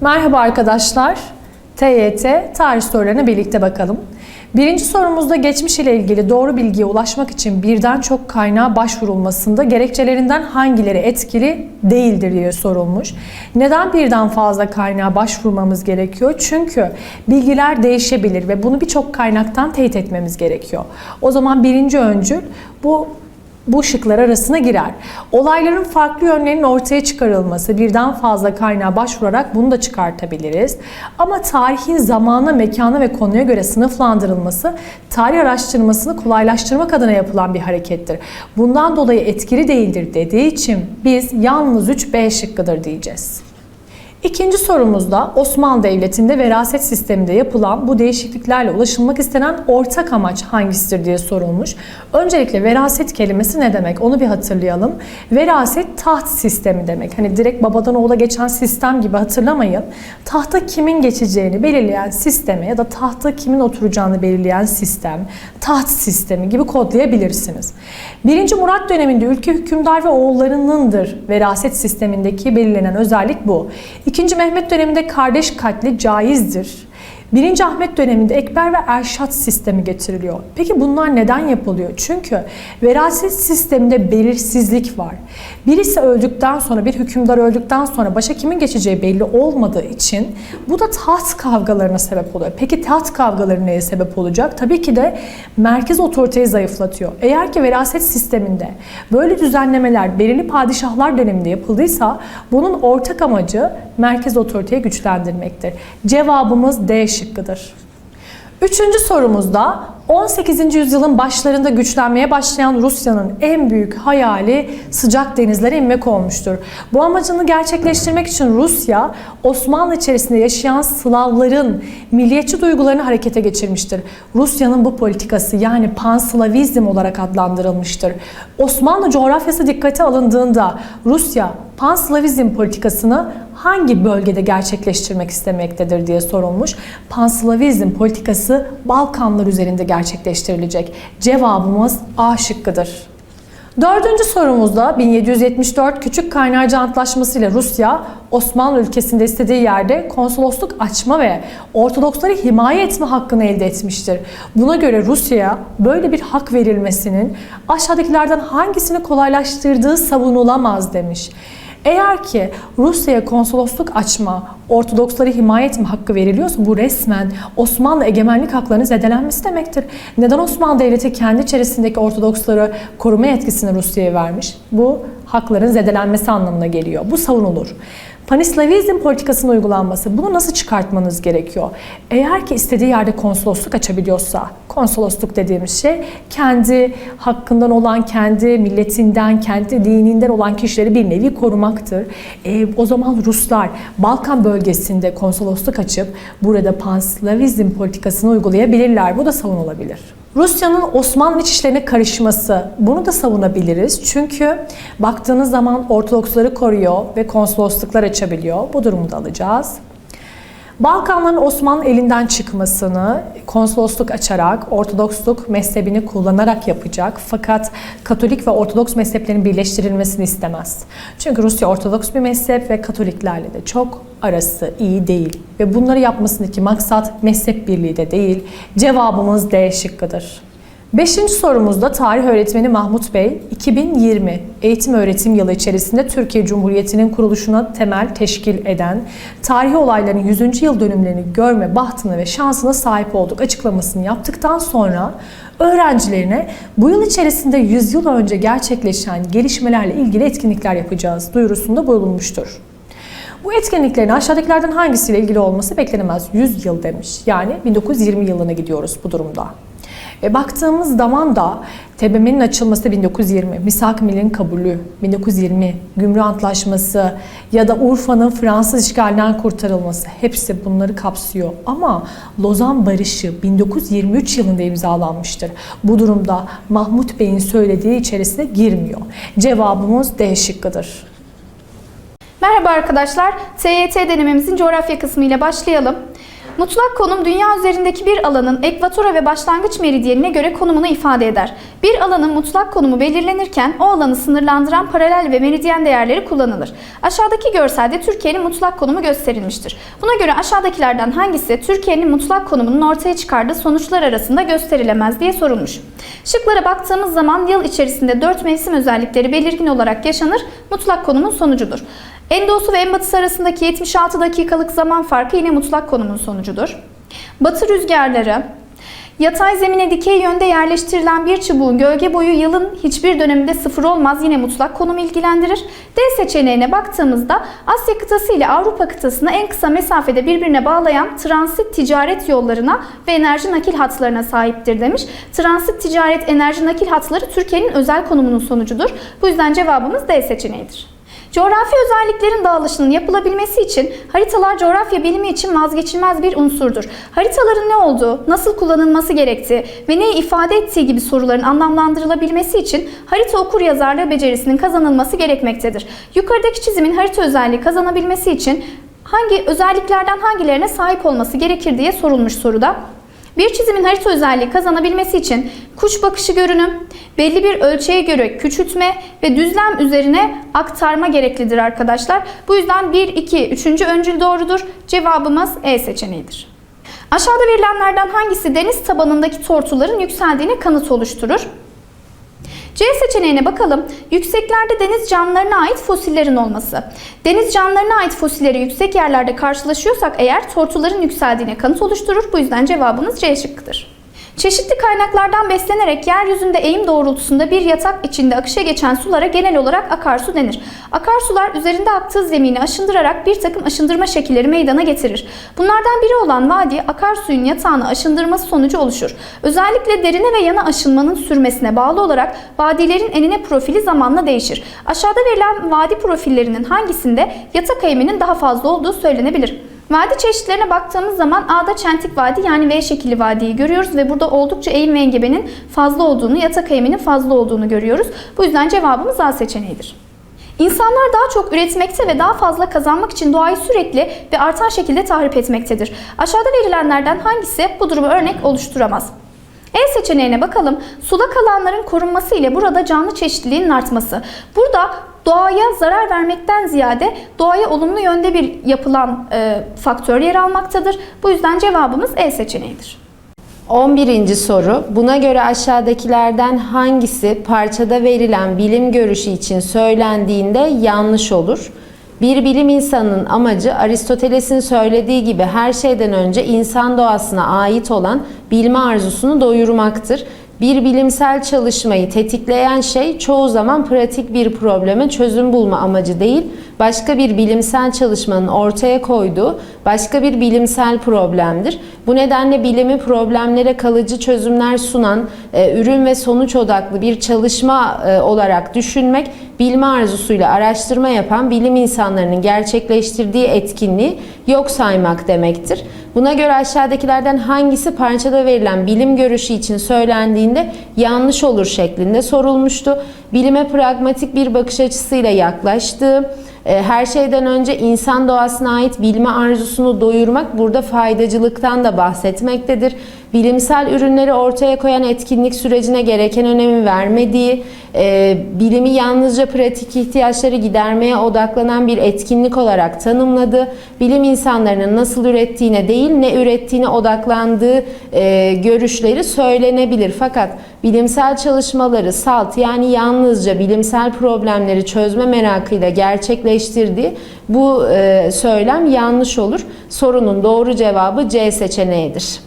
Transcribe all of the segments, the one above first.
Merhaba arkadaşlar. TYT tarih sorularına birlikte bakalım. Birinci sorumuzda geçmiş ile ilgili doğru bilgiye ulaşmak için birden çok kaynağa başvurulmasında gerekçelerinden hangileri etkili değildir diye sorulmuş. Neden birden fazla kaynağa başvurmamız gerekiyor? Çünkü bilgiler değişebilir ve bunu birçok kaynaktan teyit etmemiz gerekiyor. O zaman birinci öncül bu bu şıklar arasına girer. Olayların farklı yönlerinin ortaya çıkarılması, birden fazla kaynağa başvurarak bunu da çıkartabiliriz. Ama tarihin zamana, mekana ve konuya göre sınıflandırılması, tarih araştırmasını kolaylaştırmak adına yapılan bir harekettir. Bundan dolayı etkili değildir dediği için biz yalnız 3B şıkkıdır diyeceğiz. İkinci sorumuzda Osmanlı Devleti'nde veraset sisteminde yapılan bu değişikliklerle ulaşılmak istenen ortak amaç hangisidir diye sorulmuş. Öncelikle veraset kelimesi ne demek onu bir hatırlayalım. Veraset taht sistemi demek. Hani direkt babadan oğula geçen sistem gibi hatırlamayın. Tahta kimin geçeceğini belirleyen sisteme ya da tahta kimin oturacağını belirleyen sistem, taht sistemi gibi kodlayabilirsiniz. Birinci Murat döneminde ülke hükümdar ve oğullarınındır veraset sistemindeki belirlenen özellik bu. İkinci Mehmet döneminde kardeş katli caizdir. Birinci Ahmet döneminde ekber ve erşat sistemi getiriliyor. Peki bunlar neden yapılıyor? Çünkü veraset sisteminde belirsizlik var. Birisi öldükten sonra, bir hükümdar öldükten sonra başa kimin geçeceği belli olmadığı için bu da taht kavgalarına sebep oluyor. Peki taht kavgaları neye sebep olacak? Tabii ki de merkez otoriteyi zayıflatıyor. Eğer ki veraset sisteminde böyle düzenlemeler belirli padişahlar döneminde yapıldıysa bunun ortak amacı merkez otoriteyi güçlendirmektir. Cevabımız D şıkkıdır. Üçüncü sorumuzda 18. yüzyılın başlarında güçlenmeye başlayan Rusya'nın en büyük hayali sıcak denizlere inmek olmuştur. Bu amacını gerçekleştirmek için Rusya, Osmanlı içerisinde yaşayan Slavların milliyetçi duygularını harekete geçirmiştir. Rusya'nın bu politikası yani panslavizm olarak adlandırılmıştır. Osmanlı coğrafyası dikkate alındığında Rusya panslavizm politikasını hangi bölgede gerçekleştirmek istemektedir diye sorulmuş. Panslavizm politikası Balkanlar üzerinde gerçekleştirilecek. Cevabımız A şıkkıdır. Dördüncü sorumuzda 1774 Küçük Kaynarca Antlaşması ile Rusya, Osmanlı ülkesinde istediği yerde konsolosluk açma ve Ortodoksları himaye etme hakkını elde etmiştir. Buna göre Rusya'ya böyle bir hak verilmesinin aşağıdakilerden hangisini kolaylaştırdığı savunulamaz demiş. Eğer ki Rusya'ya konsolosluk açma, Ortodoksları himaye etme hakkı veriliyorsa bu resmen Osmanlı egemenlik haklarının zedelenmesi demektir. Neden Osmanlı Devleti kendi içerisindeki Ortodoksları koruma yetkisini Rusya'ya vermiş? Bu hakların zedelenmesi anlamına geliyor. Bu savunulur. Panislavizm politikasının uygulanması. Bunu nasıl çıkartmanız gerekiyor? Eğer ki istediği yerde konsolosluk açabiliyorsa, konsolosluk dediğimiz şey kendi hakkından olan, kendi milletinden, kendi dininden olan kişileri bir nevi korumaktır. E, o zaman Ruslar Balkan bölgesinde konsolosluk açıp burada panslavizm politikasını uygulayabilirler. Bu da savunulabilir. Rusya'nın Osmanlı iç işlerine karışması bunu da savunabiliriz. Çünkü baktığınız zaman Ortodoksları koruyor ve konsolosluklar açabiliyor. Bu durumu da alacağız. Balkanların Osmanlı elinden çıkmasını konsolosluk açarak, Ortodoksluk mezhebini kullanarak yapacak. Fakat Katolik ve Ortodoks mezheplerin birleştirilmesini istemez. Çünkü Rusya Ortodoks bir mezhep ve Katoliklerle de çok arası iyi değil. Ve bunları yapmasındaki maksat mezhep birliği de değil. Cevabımız D şıkkıdır. Beşinci sorumuzda tarih öğretmeni Mahmut Bey, 2020 eğitim öğretim yılı içerisinde Türkiye Cumhuriyeti'nin kuruluşuna temel teşkil eden tarihi olayların 100. yıl dönümlerini görme bahtına ve şansına sahip olduk açıklamasını yaptıktan sonra öğrencilerine bu yıl içerisinde 100 yıl önce gerçekleşen gelişmelerle ilgili etkinlikler yapacağız duyurusunda bulunmuştur. Bu etkinliklerin aşağıdakilerden hangisiyle ilgili olması beklenemez. 100 yıl demiş. Yani 1920 yılına gidiyoruz bu durumda. E, baktığımız zaman da TBMM'nin açılması 1920, Misak Milli'nin kabulü 1920, Gümrük Antlaşması ya da Urfa'nın Fransız işgalinden kurtarılması hepsi bunları kapsıyor. Ama Lozan Barışı 1923 yılında imzalanmıştır. Bu durumda Mahmut Bey'in söylediği içerisine girmiyor. Cevabımız D şıkkıdır. Merhaba arkadaşlar. TYT denememizin coğrafya kısmı ile başlayalım. Mutlak konum dünya üzerindeki bir alanın ekvatora ve başlangıç meridyenine göre konumunu ifade eder. Bir alanın mutlak konumu belirlenirken o alanı sınırlandıran paralel ve meridyen değerleri kullanılır. Aşağıdaki görselde Türkiye'nin mutlak konumu gösterilmiştir. Buna göre aşağıdakilerden hangisi Türkiye'nin mutlak konumunun ortaya çıkardığı sonuçlar arasında gösterilemez diye sorulmuş. Şıklara baktığımız zaman yıl içerisinde 4 mevsim özellikleri belirgin olarak yaşanır, mutlak konumun sonucudur. En doğusu ve en batısı arasındaki 76 dakikalık zaman farkı yine mutlak konumun sonucudur. Batı rüzgarları, Yatay zemine dikey yönde yerleştirilen bir çubuğun gölge boyu yılın hiçbir döneminde sıfır olmaz yine mutlak konum ilgilendirir. D seçeneğine baktığımızda Asya kıtası ile Avrupa kıtasını en kısa mesafede birbirine bağlayan transit ticaret yollarına ve enerji nakil hatlarına sahiptir demiş. Transit ticaret enerji nakil hatları Türkiye'nin özel konumunun sonucudur. Bu yüzden cevabımız D seçeneğidir. Coğrafi özelliklerin dağılışının yapılabilmesi için haritalar coğrafya bilimi için vazgeçilmez bir unsurdur. Haritaların ne olduğu, nasıl kullanılması gerektiği ve neyi ifade ettiği gibi soruların anlamlandırılabilmesi için harita okur yazarlığı becerisinin kazanılması gerekmektedir. Yukarıdaki çizimin harita özelliği kazanabilmesi için hangi özelliklerden hangilerine sahip olması gerekir diye sorulmuş soruda. Bir çizimin harita özelliği kazanabilmesi için kuş bakışı görünüm, belli bir ölçeğe göre küçültme ve düzlem üzerine aktarma gereklidir arkadaşlar. Bu yüzden 1, 2, 3. öncül doğrudur. Cevabımız E seçeneğidir. Aşağıda verilenlerden hangisi deniz tabanındaki tortuların yükseldiğine kanıt oluşturur? C seçeneğine bakalım. Yükseklerde deniz canlılarına ait fosillerin olması. Deniz canlılarına ait fosilleri yüksek yerlerde karşılaşıyorsak eğer tortuların yükseldiğine kanıt oluşturur. Bu yüzden cevabımız C şıkkıdır. Çeşitli kaynaklardan beslenerek yeryüzünde eğim doğrultusunda bir yatak içinde akışa geçen sulara genel olarak akarsu denir. Akarsular üzerinde aktığı zemini aşındırarak bir takım aşındırma şekilleri meydana getirir. Bunlardan biri olan vadi akarsuyun yatağını aşındırması sonucu oluşur. Özellikle derine ve yana aşınmanın sürmesine bağlı olarak vadilerin enine profili zamanla değişir. Aşağıda verilen vadi profillerinin hangisinde yatak eğiminin daha fazla olduğu söylenebilir. Vadi çeşitlerine baktığımız zaman A'da çentik vadi yani V şekilli vadiyi görüyoruz ve burada oldukça eğim ve engebenin fazla olduğunu, yatak eğiminin fazla olduğunu görüyoruz. Bu yüzden cevabımız A seçeneğidir. İnsanlar daha çok üretmekte ve daha fazla kazanmak için doğayı sürekli ve artan şekilde tahrip etmektedir. Aşağıda verilenlerden hangisi bu durumu örnek oluşturamaz? E seçeneğine bakalım. Sulak alanların korunması ile burada canlı çeşitliliğin artması. Burada doğaya zarar vermekten ziyade doğaya olumlu yönde bir yapılan e, faktör yer almaktadır. Bu yüzden cevabımız E seçeneğidir. 11. soru. Buna göre aşağıdakilerden hangisi parçada verilen bilim görüşü için söylendiğinde yanlış olur? Bir bilim insanının amacı Aristoteles'in söylediği gibi her şeyden önce insan doğasına ait olan bilme arzusunu doyurmaktır. Bir bilimsel çalışmayı tetikleyen şey çoğu zaman pratik bir probleme çözüm bulma amacı değil, başka bir bilimsel çalışmanın ortaya koyduğu başka bir bilimsel problemdir. Bu nedenle bilimi problemlere kalıcı çözümler sunan, e, ürün ve sonuç odaklı bir çalışma e, olarak düşünmek, bilme arzusuyla araştırma yapan bilim insanlarının gerçekleştirdiği etkinliği yok saymak demektir. Buna göre aşağıdakilerden hangisi parçada verilen bilim görüşü için söylendiğinde yanlış olur şeklinde sorulmuştu. Bilime pragmatik bir bakış açısıyla yaklaştığı, her şeyden önce insan doğasına ait bilme arzusunu doyurmak burada faydacılıktan da bahsetmektedir. Bilimsel ürünleri ortaya koyan etkinlik sürecine gereken önemi vermediği, e, bilimi yalnızca pratik ihtiyaçları gidermeye odaklanan bir etkinlik olarak tanımladı. Bilim insanlarının nasıl ürettiğine değil ne ürettiğine odaklandığı e, görüşleri söylenebilir. Fakat bilimsel çalışmaları salt yani yalnızca bilimsel problemleri çözme merakıyla gerçekleştirdiği bu e, söylem yanlış olur. Sorunun doğru cevabı C seçeneğidir.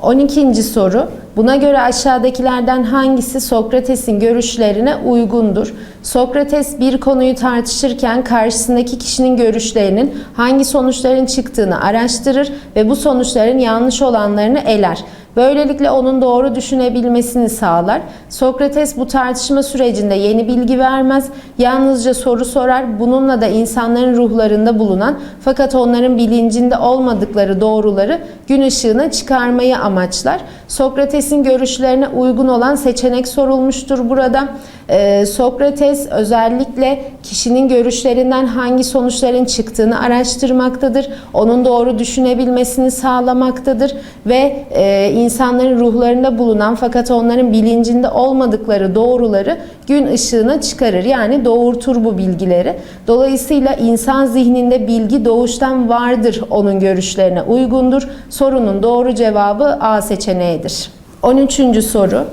12. soru. Buna göre aşağıdakilerden hangisi Sokrates'in görüşlerine uygundur? Sokrates bir konuyu tartışırken karşısındaki kişinin görüşlerinin hangi sonuçların çıktığını araştırır ve bu sonuçların yanlış olanlarını eler. Böylelikle onun doğru düşünebilmesini sağlar. Sokrates bu tartışma sürecinde yeni bilgi vermez, yalnızca soru sorar. Bununla da insanların ruhlarında bulunan fakat onların bilincinde olmadıkları doğruları gün ışığına çıkarmayı amaçlar. Sokrates'in görüşlerine uygun olan seçenek sorulmuştur burada. Ee, Sokrates özellikle kişinin görüşlerinden hangi sonuçların çıktığını araştırmaktadır. Onun doğru düşünebilmesini sağlamaktadır ve e, insanların ruhlarında bulunan fakat onların bilincinde olmadıkları doğruları gün ışığına çıkarır. Yani doğurtur bu bilgileri. Dolayısıyla insan zihninde bilgi doğuştan vardır onun görüşlerine uygundur. Sorunun doğru cevabı A seçeneğidir. 13. soru.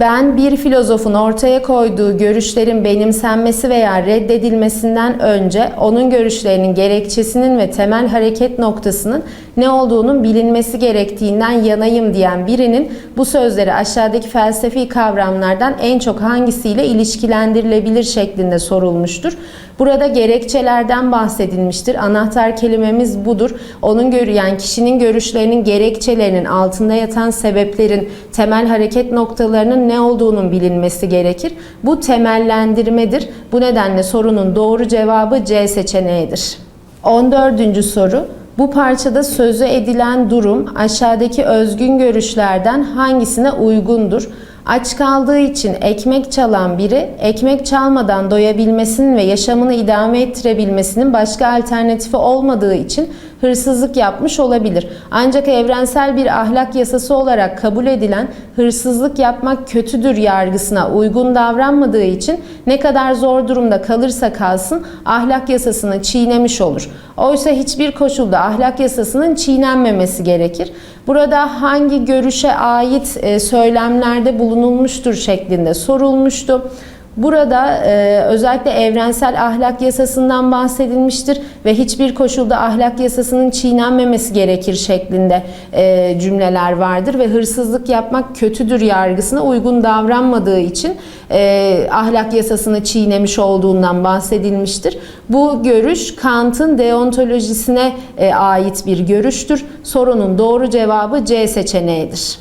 Ben bir filozofun ortaya koyduğu görüşlerin benimsenmesi veya reddedilmesinden önce onun görüşlerinin gerekçesinin ve temel hareket noktasının ne olduğunun bilinmesi gerektiğinden yanayım diyen birinin bu sözleri aşağıdaki felsefi kavramlardan en çok hangisiyle ilişkilendirilebilir şeklinde sorulmuştur. Burada gerekçelerden bahsedilmiştir. Anahtar kelimemiz budur. Onun görüyen kişinin görüşlerinin gerekçelerinin altında yatan sebeplerin temel hareket noktalarının ne olduğunun bilinmesi gerekir. Bu temellendirmedir. Bu nedenle sorunun doğru cevabı C seçeneğidir. 14. soru. Bu parçada sözü edilen durum aşağıdaki özgün görüşlerden hangisine uygundur? Aç kaldığı için ekmek çalan biri, ekmek çalmadan doyabilmesinin ve yaşamını idame ettirebilmesinin başka alternatifi olmadığı için hırsızlık yapmış olabilir. Ancak evrensel bir ahlak yasası olarak kabul edilen hırsızlık yapmak kötüdür yargısına uygun davranmadığı için ne kadar zor durumda kalırsa kalsın ahlak yasasını çiğnemiş olur. Oysa hiçbir koşulda ahlak yasasının çiğnenmemesi gerekir. Burada hangi görüşe ait e, söylemlerde bulunulmuştur şeklinde sorulmuştu. Burada e, özellikle evrensel ahlak yasasından bahsedilmiştir ve hiçbir koşulda ahlak yasasının çiğnenmemesi gerekir şeklinde e, cümleler vardır ve hırsızlık yapmak kötüdür yargısına uygun davranmadığı için e, ahlak yasasını çiğnemiş olduğundan bahsedilmiştir. Bu görüş Kant'ın deontolojisine e, ait bir görüştür. Sorunun doğru cevabı C seçeneğidir.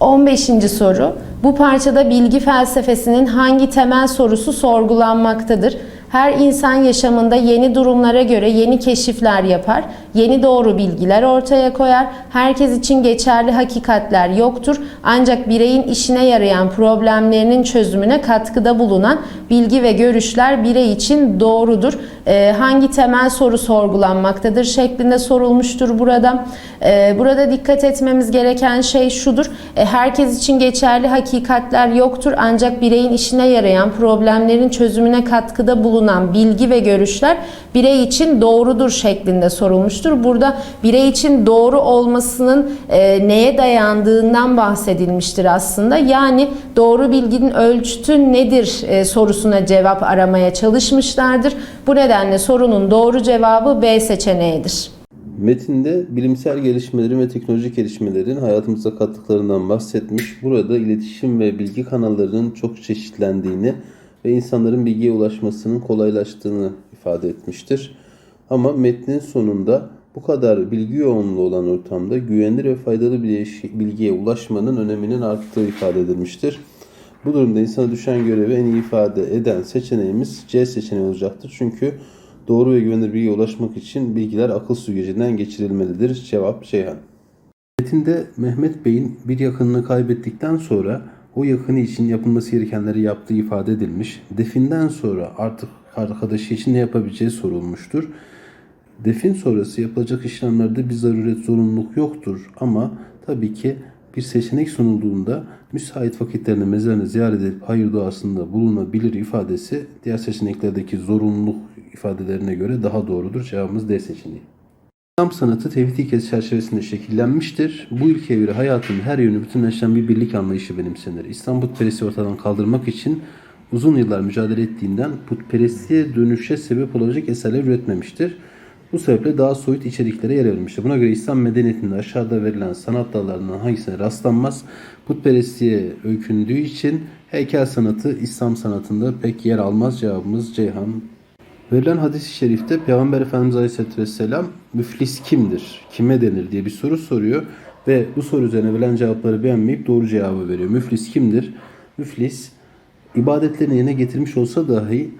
15. soru. Bu parçada bilgi felsefesinin hangi temel sorusu sorgulanmaktadır? Her insan yaşamında yeni durumlara göre yeni keşifler yapar, yeni doğru bilgiler ortaya koyar. Herkes için geçerli hakikatler yoktur. Ancak bireyin işine yarayan problemlerinin çözümüne katkıda bulunan bilgi ve görüşler birey için doğrudur. Ee, hangi temel soru sorgulanmaktadır şeklinde sorulmuştur burada. Ee, burada dikkat etmemiz gereken şey şudur. E, herkes için geçerli hakikatler yoktur. Ancak bireyin işine yarayan problemlerin çözümüne katkıda bulunan bilgi ve görüşler birey için doğrudur şeklinde sorulmuştur. Burada birey için doğru olmasının e, neye dayandığından bahsedilmiştir aslında. Yani doğru bilginin ölçütü nedir e, sorusuna cevap aramaya çalışmışlardır. Bu nedenle sorunun doğru cevabı B seçeneğidir. Metinde bilimsel gelişmelerin ve teknolojik gelişmelerin hayatımıza kattıklarından bahsetmiş. Burada iletişim ve bilgi kanallarının çok çeşitlendiğini ve insanların bilgiye ulaşmasının kolaylaştığını ifade etmiştir. Ama metnin sonunda bu kadar bilgi yoğunluğu olan ortamda güvenilir ve faydalı bir bilgiye ulaşmanın öneminin arttığı ifade edilmiştir. Bu durumda insana düşen görevi en iyi ifade eden seçeneğimiz C seçeneği olacaktır. Çünkü doğru ve güvenilir bilgiye ulaşmak için bilgiler akıl süzgecinden geçirilmelidir. Cevap Ceyhan. Metinde Mehmet Bey'in bir yakınını kaybettikten sonra o yakını için yapılması gerekenleri yaptığı ifade edilmiş. Definden sonra artık arkadaşı için ne yapabileceği sorulmuştur. Defin sonrası yapılacak işlemlerde bir zaruret zorunluluk yoktur ama tabii ki bir seçenek sunulduğunda müsait vakitlerinde mezarını ziyaret edip hayır duasında bulunabilir ifadesi diğer seçeneklerdeki zorunluluk ifadelerine göre daha doğrudur. Cevabımız D seçeneği. İslam sanatı tevhid ilkesi çerçevesinde şekillenmiştir. Bu ilkeye göre hayatın her yönü bütünleşen bir birlik anlayışı benimsenir. İslam putperestliği ortadan kaldırmak için uzun yıllar mücadele ettiğinden putperestliğe dönüşe sebep olacak eserler üretmemiştir. Bu sebeple daha soyut içeriklere yer verilmiştir. Buna göre İslam medeniyetinde aşağıda verilen sanat dallarından hangisine rastlanmaz? Putperestliğe öykündüğü için heykel sanatı İslam sanatında pek yer almaz. Cevabımız Ceyhan. Verilen hadis-i şerifte Peygamber Efendimiz Aleyhisselatü Vesselam müflis kimdir, kime denir diye bir soru soruyor ve bu soru üzerine verilen cevapları beğenmeyip doğru cevabı veriyor. Müflis kimdir? Müflis ibadetlerini yerine getirmiş olsa dahi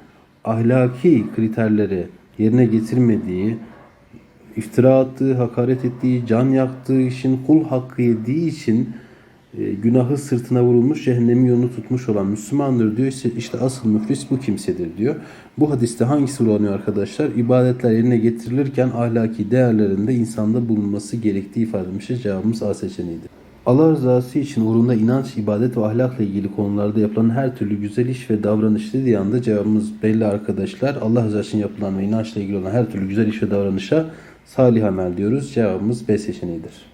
ahlaki kriterleri yerine getirmediği, iftira attığı, hakaret ettiği, can yaktığı için, kul hakkı yediği için e, günahı sırtına vurulmuş, cehennemin yolunu tutmuş olan Müslümandır diyor. İşte, asıl müflis bu kimsedir diyor. Bu hadiste hangisi vurgulanıyor arkadaşlar? İbadetler yerine getirilirken ahlaki değerlerinde insanda bulunması gerektiği ifade edilmiştir. Cevabımız A seçeneğidir. Allah rızası için uğrunda inanç, ibadet ve ahlakla ilgili konularda yapılan her türlü güzel iş ve davranış dediği anda cevabımız belli arkadaşlar. Allah rızası için yapılan ve inançla ilgili olan her türlü güzel iş ve davranışa salih amel diyoruz. Cevabımız B seçeneğidir.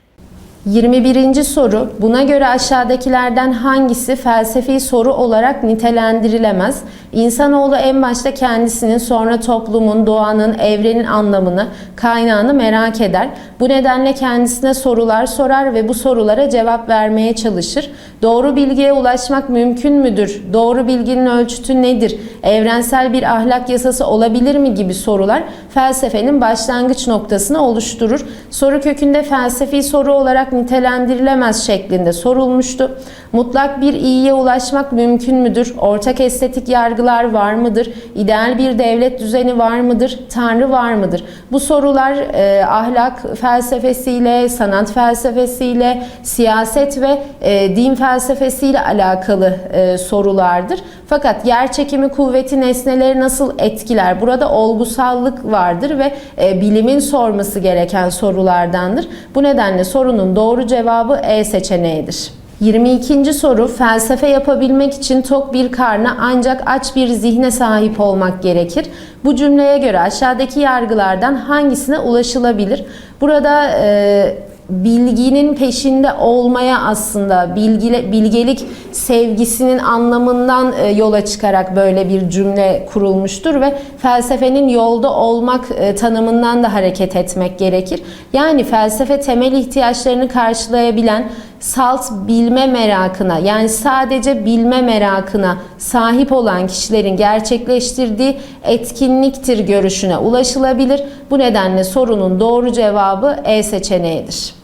21. soru. Buna göre aşağıdakilerden hangisi felsefi soru olarak nitelendirilemez? İnsanoğlu en başta kendisinin, sonra toplumun, doğanın, evrenin anlamını, kaynağını merak eder. Bu nedenle kendisine sorular sorar ve bu sorulara cevap vermeye çalışır. Doğru bilgiye ulaşmak mümkün müdür? Doğru bilginin ölçütü nedir? Evrensel bir ahlak yasası olabilir mi gibi sorular felsefenin başlangıç noktasını oluşturur. Soru kökünde felsefi soru olarak nitelendirilemez şeklinde sorulmuştu. Mutlak bir iyiye ulaşmak mümkün müdür? Ortak estetik yargılar var mıdır? İdeal bir devlet düzeni var mıdır? Tanrı var mıdır? Bu sorular e, ahlak felsefesiyle, sanat felsefesiyle, siyaset ve e, din felsefesiyle alakalı e, sorulardır. Fakat yer çekimi kuvveti nesneleri nasıl etkiler? Burada olgusallık vardır ve e, bilimin sorması gereken sorulardandır. Bu nedenle sorunun doğru cevabı E seçeneğidir. 22. soru felsefe yapabilmek için tok bir karna ancak aç bir zihne sahip olmak gerekir. Bu cümleye göre aşağıdaki yargılardan hangisine ulaşılabilir? Burada e, bilginin peşinde olmaya aslında bilgile, bilgelik sevgisinin anlamından e, yola çıkarak böyle bir cümle kurulmuştur ve felsefenin yolda olmak e, tanımından da hareket etmek gerekir. Yani felsefe temel ihtiyaçlarını karşılayabilen salt bilme merakına yani sadece bilme merakına sahip olan kişilerin gerçekleştirdiği etkinliktir görüşüne ulaşılabilir. Bu nedenle sorunun doğru cevabı E seçeneğidir.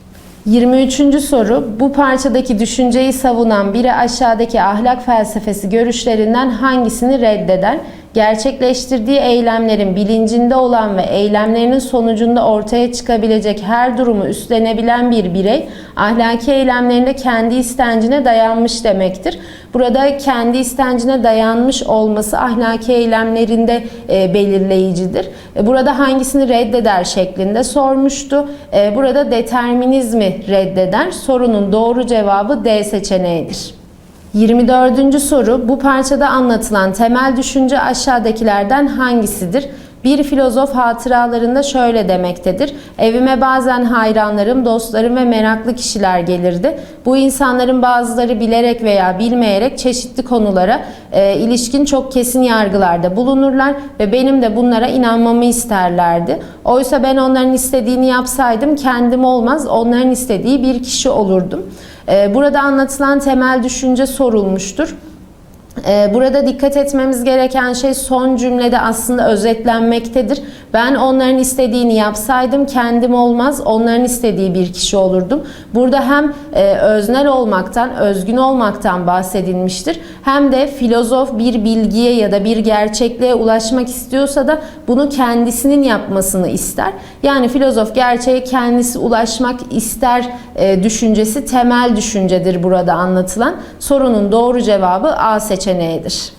23. soru bu parçadaki düşünceyi savunan biri aşağıdaki ahlak felsefesi görüşlerinden hangisini reddeder? Gerçekleştirdiği eylemlerin bilincinde olan ve eylemlerinin sonucunda ortaya çıkabilecek her durumu üstlenebilen bir birey ahlaki eylemlerinde kendi istencine dayanmış demektir. Burada kendi istencine dayanmış olması ahlaki eylemlerinde e, belirleyicidir. E, burada hangisini reddeder şeklinde sormuştu. E, burada determinizmi reddeder. Sorunun doğru cevabı D seçeneğidir. 24. soru bu parçada anlatılan temel düşünce aşağıdakilerden hangisidir? Bir filozof hatıralarında şöyle demektedir. Evime bazen hayranlarım, dostlarım ve meraklı kişiler gelirdi. Bu insanların bazıları bilerek veya bilmeyerek çeşitli konulara e, ilişkin çok kesin yargılarda bulunurlar ve benim de bunlara inanmamı isterlerdi. Oysa ben onların istediğini yapsaydım kendim olmaz, onların istediği bir kişi olurdum. E, burada anlatılan temel düşünce sorulmuştur. Ee, Burada dikkat etmemiz gereken şey son cümlede aslında özetlenmektedir. Ben onların istediğini yapsaydım kendim olmaz, onların istediği bir kişi olurdum. Burada hem e, öznel olmaktan, özgün olmaktan bahsedilmiştir. Hem de filozof bir bilgiye ya da bir gerçekliğe ulaşmak istiyorsa da bunu kendisinin yapmasını ister. Yani filozof gerçeğe kendisi ulaşmak ister e, düşüncesi temel düşüncedir burada anlatılan. Sorunun doğru cevabı A seçeneğidir.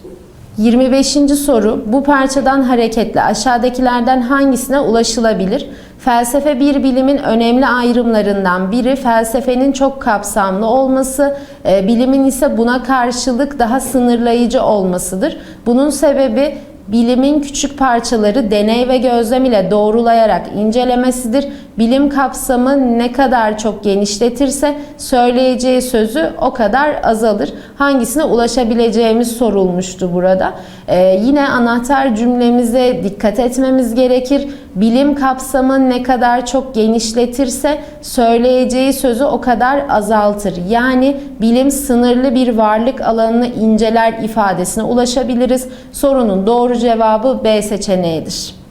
25. soru bu parçadan hareketle aşağıdakilerden hangisine ulaşılabilir? Felsefe bir bilimin önemli ayrımlarından biri felsefenin çok kapsamlı olması, e, bilimin ise buna karşılık daha sınırlayıcı olmasıdır. Bunun sebebi bilimin küçük parçaları deney ve gözlem ile doğrulayarak incelemesidir. Bilim kapsamı ne kadar çok genişletirse söyleyeceği sözü o kadar azalır. Hangisine ulaşabileceğimiz sorulmuştu burada. Ee, yine anahtar cümlemize dikkat etmemiz gerekir. Bilim kapsamı ne kadar çok genişletirse söyleyeceği sözü o kadar azaltır. Yani bilim sınırlı bir varlık alanını inceler ifadesine ulaşabiliriz. Sorunun doğru cevabı B seçeneğidir.